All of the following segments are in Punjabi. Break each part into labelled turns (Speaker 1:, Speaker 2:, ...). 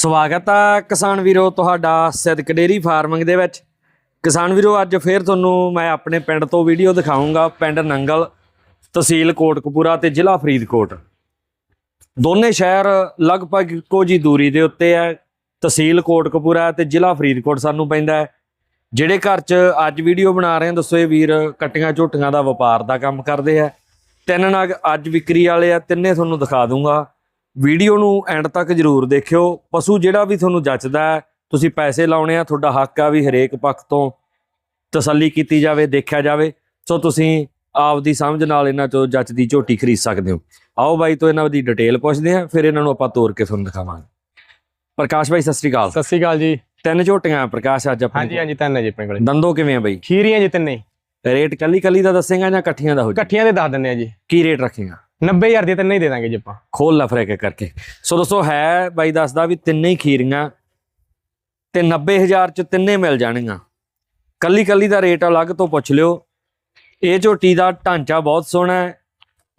Speaker 1: ਸਵਾਗਤ ਆ ਕਿਸਾਨ ਵੀਰੋ ਤੁਹਾਡਾ ਸਿੱਧਕ ਡੇਰੀ ਫਾਰਮਿੰਗ ਦੇ ਵਿੱਚ। ਕਿਸਾਨ ਵੀਰੋ, ਅੱਜ ਫੇਰ ਤੁਹਾਨੂੰ ਮੈਂ ਆਪਣੇ ਪਿੰਡ ਤੋਂ ਵੀਡੀਓ ਦਿਖਾਉਂਗਾ ਪਿੰਡ ਨੰਗਲ ਤਹਿਸੀਲ ਕੋਟਕਪੂਰਾ ਤੇ ਜ਼ਿਲ੍ਹਾ ਫਰੀਦਕੋਟ। ਦੋਨੇ ਸ਼ਹਿਰ ਲਗਭਗ ਇੱਕੋ ਜੀ ਦੂਰੀ ਦੇ ਉੱਤੇ ਹੈ ਤਹਿਸੀਲ ਕੋਟਕਪੂਰਾ ਤੇ ਜ਼ਿਲ੍ਹਾ ਫਰੀਦਕੋਟ ਸਾਨੂੰ ਪੈਂਦਾ ਹੈ। ਜਿਹੜੇ ਘਰ 'ਚ ਅੱਜ ਵੀਡੀਓ ਬਣਾ ਰਹੇ ਹਾਂ, ਦੱਸੋ ਇਹ ਵੀਰ ਕਟੀਆਂ ਝੋਟੀਆਂ ਦਾ ਵਪਾਰ ਦਾ ਕੰਮ ਕਰਦੇ ਆ। ਤਿੰਨ ਨਗ ਅੱਜ ਵਿਕਰੀ ਵਾਲੇ ਆ, ਤਿੰਨੇ ਤੁਹਾਨੂੰ ਦਿਖਾ ਦੂੰਗਾ। ਵੀਡੀਓ ਨੂੰ ਐਂਡ ਤੱਕ ਜਰੂਰ ਦੇਖਿਓ। ਪਸ਼ੂ ਜਿਹੜਾ ਵੀ ਤੁਹਾਨੂੰ ਜੱਚਦਾ ਹੈ ਤੁਸੀਂ ਪੈਸੇ ਲਾਉਣੇ ਆ ਤੁਹਾਡਾ ਹੱਕ ਆ ਵੀ ਹਰੇਕ ਪੱਖ ਤੋਂ ਤਸੱਲੀ ਕੀਤੀ ਜਾਵੇ ਦੇਖਿਆ ਜਾਵੇ। ਸੋ ਤੁਸੀਂ ਆਪਦੀ ਸਮਝ ਨਾਲ ਇਹਨਾਂ ਚੋਂ ਜੱਚਦੀ ਝੋਟੀ ਖਰੀਦ ਸਕਦੇ ਹੋ। ਆਓ ਬਾਈ ਤੋਂ ਇਹਨਾਂ ਦੀ ਡਿਟੇਲ ਪੁੱਛਦੇ ਆ ਫਿਰ ਇਹਨਾਂ ਨੂੰ ਆਪਾਂ ਤੋੜ ਕੇ ਤੁਹਾਨੂੰ ਦਿਖਾਵਾਂਗੇ। ਪ੍ਰਕਾਸ਼ ਬਾਈ ਸਤਿ ਸ੍ਰੀ ਅਕਾਲ।
Speaker 2: ਸਤਿ ਸ਼੍ਰੀ ਅਕਾਲ ਜੀ।
Speaker 1: ਤਿੰਨ ਝੋਟੀਆਂ ਪ੍ਰਕਾਸ਼ ਅੱਜ ਆਪਣੇ
Speaker 2: ਹਾਂਜੀ ਹਾਂਜੀ ਤਿੰਨ ਜੀ ਆਪਣੇ ਕੋਲੇ।
Speaker 1: ਦੰਦੋ ਕਿਵੇਂ ਆ ਬਾਈ?
Speaker 2: ਖੀਰੀਆਂ ਜੀ ਤਿੰਨੇ।
Speaker 1: ਰੇਟ ਕੱਲੀ ਕੱਲੀ ਦਾ ਦੱਸੇਗਾ ਜਾਂ ਇਕੱਠੀਆਂ ਦਾ ਹੋ ਜੀ
Speaker 2: ਇਕੱਠੀਆਂ ਦੇ ਦੱਸ ਦਿੰਨੇ ਆ ਜੀ।
Speaker 1: ਕੀ ਰੇਟ ਰੱਖੇਗਾ?
Speaker 2: 90000 ਦੀ ਤਿੰਨੇ ਹੀ ਦੇ ਦਾਂਗੇ ਜੀ ਆਪਾਂ।
Speaker 1: ਖੋਲ ਲਾ ਫਰੇਕ ਕਰਕੇ। ਸੋ ਦੋਸਤੋ, ਹੈ ਬਾਈ ਦੱਸਦਾ ਵੀ ਤਿੰਨੇ ਹੀ ਖੀਰੀਆਂ ਤੇ 90000 ਚ ਤਿੰਨੇ ਮਿਲ ਜਾਣਗੀਆਂ। ਕੱਲੀ ਕੱਲੀ ਦਾ ਰੇਟ ਅਲੱਗ ਤੋਂ ਪੁੱਛ ਲਿਓ। ਇਹ ਝੋਟੀ ਦਾ ਢਾਂਚਾ ਬਹੁਤ ਸੋਹਣਾ ਹੈ।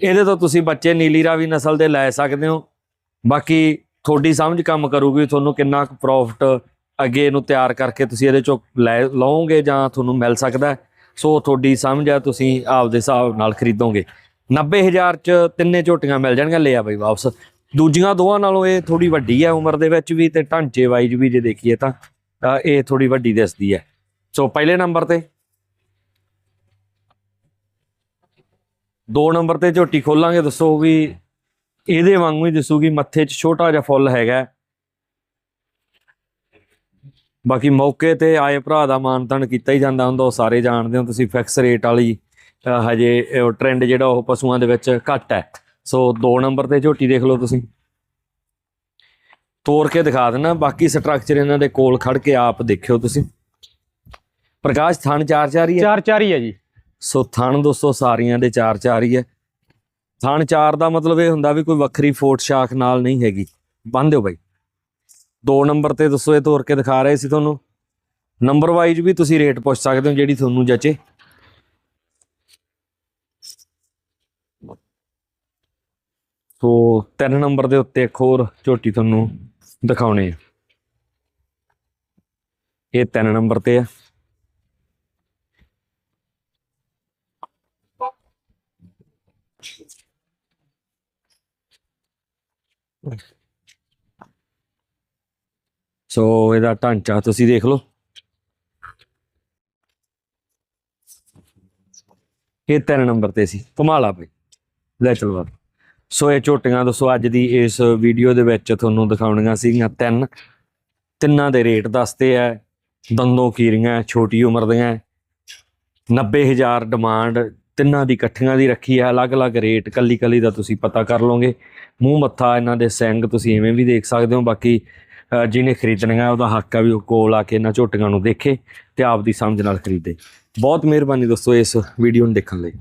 Speaker 1: ਇਹਦੇ ਤੋਂ ਤੁਸੀਂ ਬੱਚੇ ਨੀਲੀ ਰਾਵੀ ਨਸਲ ਦੇ ਲੈ ਸਕਦੇ ਹੋ। ਬਾਕੀ ਤੁਹਾਡੀ ਸਮਝ ਕੰਮ ਕਰੂਗੀ ਤੁਹਾਨੂੰ ਕਿੰਨਾ ਕੁ ਪ੍ਰੋਫਿਟ ਅੱਗੇ ਇਹਨੂੰ ਤਿਆਰ ਕਰਕੇ ਤੁਸੀਂ ਇਹਦੇ ਚੋਂ ਲੈ ਲਓਗੇ ਜਾਂ ਤੁਹਾਨੂੰ ਮਿਲ ਸਕਦਾ ਸੋ ਤੁਹਾਡੀ ਸਮਝ ਆ ਤੁਸੀਂ ਆਪਦੇ ਹਿਸਾਬ ਨਾਲ ਖਰੀਦੋਗੇ। 90000 ਚ ਤਿੰਨੇ ਝੋਟੀਆਂ ਮਿਲ ਜਾਣਗੀਆਂ ਲਿਆ ਆ ਬਈ ਵਾਪਸ। ਦੂਜੀਆਂ ਦੋਵਾਂ ਨਾਲੋਂ ਇਹ ਥੋੜੀ ਵੱਡੀ ਹੈ ਉਮਰ ਦੇ ਵਿੱਚ ਵੀ ਤੇ ਢਾਂਚੇ ਵਾਈਜ਼ ਵੀ ਜੇ ਦੇਖੀਏ ਤਾਂ ਇਹ ਥੋੜੀ ਵੱਡੀ ਦਿਸਦੀ ਹੈ ਸੋ ਪਹਿਲੇ ਨੰਬਰ ਤੇ, ਦੋ ਨੰਬਰ ਤੇ ਝੋਟੀ ਖੋਲਾਂਗੇ, ਦੱਸੋ ਵੀ ਇਹਦੇ ਵਾਂਗੂ ਹੀ ਦਿਸੂਗੀ, ਮੱਥੇ 'ਚ ਛੋਟਾ ਜਿਹਾ ਫੁੱਲ ਹੈਗਾ। ਬਾਕੀ ਮੌਕੇ ਤੇ ਆਏ ਭਰਾ ਦਾ ਮਾਨਤਨ ਕੀਤਾ ਹੀ ਜਾਂਦਾ ਹੁੰਦਾ, ਉਹ ਸਾਰੇ ਜਾਣਦੇ ਹੋ, ਤੁਸੀਂ ਫਿਕਸ ਰੇਟ ਵਾਲੀ ਹਜੇ ਟ੍ਰੈਂਡ ਜਿਹੜਾ ਉਹ ਪਸ਼ੂਆਂ ਦੇ ਵਿੱਚ ਘੱਟ ਹੈ। ਸੋ ਦੋ ਨੰਬਰ ਤੇ ਝੋਟੀ ਦੇਖ ਲਓ ਤੁਸੀਂ। ਤੋੜ ਕੇ ਦਿਖਾ ਦੇਣਾ ਬਾਕੀ ਸਟਰਕਚਰ ਇਹਨਾਂ ਦੇ ਕੋਲ ਖੜ ਕੇ ਆਪ ਦੇਖਿਓ ਤੁਸੀਂ। ਪ੍ਰਕਾਸ਼ ਥਣ ਚਾਰ ਚਾਰ ਹੀ ਹੈ?
Speaker 2: ਚਾਰ ਚਾਰ ਹੀ ਹੈ ਜੀ।
Speaker 1: ਸੋ ਥਣ ਦੋਸਤੋ ਸਾਰੀਆਂ ਦੇ ਚਾਰ ਚਾਰ ਹੀ ਹੈ। ਥਣ ਚਾਰ ਦਾ ਮਤਲਬ ਇਹ ਹੁੰਦਾ ਵੀ ਕੋਈ ਵੱਖਰੀ ਫੋਟ ਸ਼ਾਖ ਨਾਲ ਨਹੀਂ ਹੈਗੀ। ਬੰਨ ਦਿਓ ਬਾਈ। ਦੋ ਨੰਬਰ ਤੇ ਦੱਸੋ ਇਹ ਤੋੜ ਕੇ ਦਿਖਾ ਰਹੇ ਸੀ ਤੁਹਾਨੂੰ। ਨੰਬਰ ਵਾਈਜ਼ ਵੀ ਤੁਸੀਂ ਰੇਟ ਪੁੱਛ ਸਕਦੇ ਹੋ ਜਿਹੜੀ ਤੁਹਾਨੂੰ ਜਚੇ। ਸੋ ਤਿੰਨ ਨੰਬਰ ਦੇ ਉੱਤੇ ਇੱਕ ਹੋਰ ਝੋਟੀ ਤੁਹਾਨੂੰ ਦਿਖਾਉਣੀ ਹੈ। ਇਹ ਤਿੰਨ ਨੰਬਰ ਤੇ ਆ। ਸੋ ਇਹਦਾ ਢਾਂਚਾ ਤੁਸੀਂ ਦੇਖ ਲਓ। ਇਹ ਤਿੰਨ ਨੰਬਰ ਤੇ ਸੀ। ਕਮਾਲਾ ਬਈ। ਲੈ ਚਲੋ ਸੋ ਇਹ ਝੋਟੀਆਂ ਦੱਸੋ, ਅੱਜ ਦੀ ਇਸ ਵੀਡੀਓ ਦੇ ਵਿੱਚ ਤੁਹਾਨੂੰ ਦਿਖਾਉਣੀਆਂ ਸੀਗੀਆਂ ਤਿੰਨ। ਤਿੰਨਾਂ ਦੇ ਰੇਟ ਦੱਸਦੇ ਆ, ਦੰਦੋਂ ਕੀਰੀਆਂ, ਛੋਟੀ ਉਮਰ ਦੀਆਂ। 90000 ਡਿਮਾਂਡ ਤਿੰਨਾਂ ਦੀ ਇਕੱਠੀਆਂ ਦੀ ਰੱਖੀ ਹੈ ਅਲੱਗ-ਅਲੱਗ ਰੇਟ ਕੱਲੀ ਕੱਲੀ ਦਾ ਤੁਸੀਂ ਪਤਾ ਕਰ ਲਓਗੇ। ਮੂੰਹ ਮੱਥਾ ਇਹਨਾਂ ਦੇ ਸਿੰਗ ਤੁਸੀਂ ਐਵੇਂ ਵੀ ਦੇਖ ਸਕਦੇ ਹੋ, ਬਾਕੀ ਜਿਹਨੇ ਖਰੀਦਣੀਆਂ, ਉਹਦਾ ਹੱਕ ਆ ਵੀ ਉਹ ਕੋਲ ਆ ਕੇ ਇਹਨਾਂ ਝੋਟੀਆਂ ਨੂੰ ਦੇਖੇ ਤੇ ਆਪਦੀ ਸਮਝ ਨਾਲ ਖਰੀਦੇ। ਬਹੁਤ ਮਿਹਰਬਾਨੀ ਦੋਸਤੋ ਇਸ ਵੀਡੀਓ ਨੂੰ ਦੇਖਣ ਲਈ।